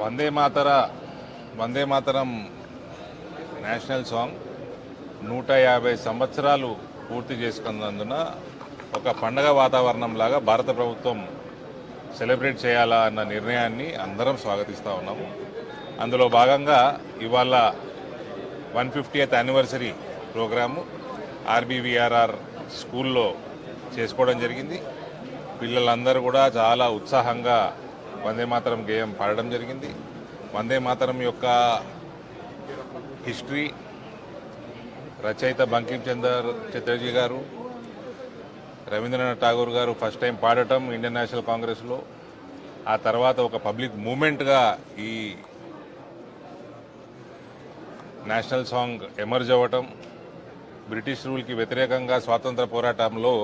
వందే Mataram Vande Mataram national song నూట యాభై సంవత్సరాలు పూర్తి చేసుకున్నందున ఒక పండగ వాతావరణం లాగా భారత ప్రభుత్వం సెలబ్రేట్ చేయాలా అన్న నిర్ణయాన్ని అందరం స్వాగతిస్తూ ఉన్నాము. అందులో భాగంగా ఇవాళ one fiftieth anniversary programme RBVRR స్కూల్లో చేసుకోవడం జరిగింది. పిల్లలందరూ కూడా చాలా ఉత్సాహంగా వందే మాతరం గేయం పాడడం జరిగింది. వందే మాతరం యొక్క హిస్టరీ రచయిత బంకిం చందర్ చటర్జీ గారు రవీంద్రనాథ్ ఠాగూర్ గారు ఫస్ట్ టైం పాడటం ఇండియన్ నేషనల్ కాంగ్రెస్లో. ఆ తర్వాత ఒక పబ్లిక్ మూమెంట్గా ఈ నేషనల్ సాంగ్ ఎమర్జ్ అవ్వటం బ్రిటిష్ రూల్కి వ్యతిరేకంగా స్వాతంత్ర పోరాటంలో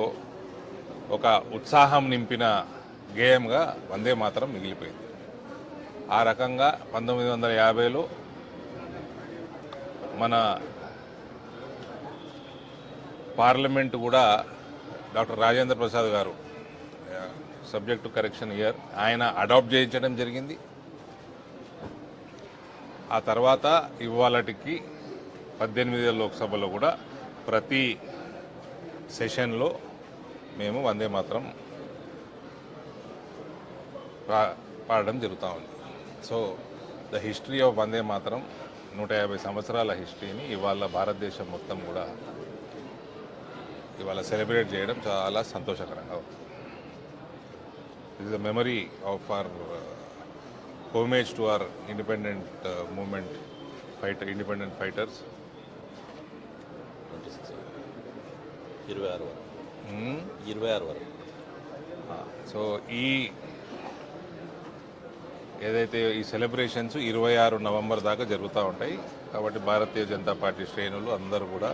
ఒక ఉత్సాహం నింపిన గేయంగా వందే మాత్రం మిగిలిపోయింది. ఆ రకంగా పంతొమ్మిది వందల యాభైలో మన పార్లమెంట్ కూడా డాక్టర్ రాజేంద్ర ప్రసాద్ గారు సబ్జెక్టు కరెక్షన్ ఇయర్ ఆయన అడాప్ట్ చేయించడం జరిగింది. ఆ తర్వాత ఇవాళటికి పద్దెనిమిది లోక్సభలో కూడా ప్రతి సెషన్లో మేము వందే మాత్రం పాడడం జరుగుతూ ఉంది. So the history of Vande Mataram నూట యాభై సంవత్సరాల హిస్టరీని ఇవాళ భారతదేశం మొత్తం కూడా ఇవాళ సెలబ్రేట్ చేయడం చాలా సంతోషకరంగా ఉంది. Is the memory of our homage to our independent moment fighter independent fighters ఇరవై ఆరు వరకు. ఇరవై ఆరు వరకు. సో ఈ ఏదైతే ఈ సెలబ్రేషన్స్ ఇరవై ఆరు నవంబర్ దాకా జరుగుతూ ఉంటాయి కాబట్టి భారతీయ జనతా పార్టీ శ్రేణులు అందరూ కూడా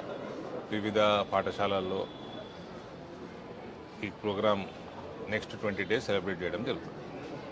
వివిధ పాఠశాలల్లో ఈ programme next twenty days celebrate చేయడం జరుగుతుంది.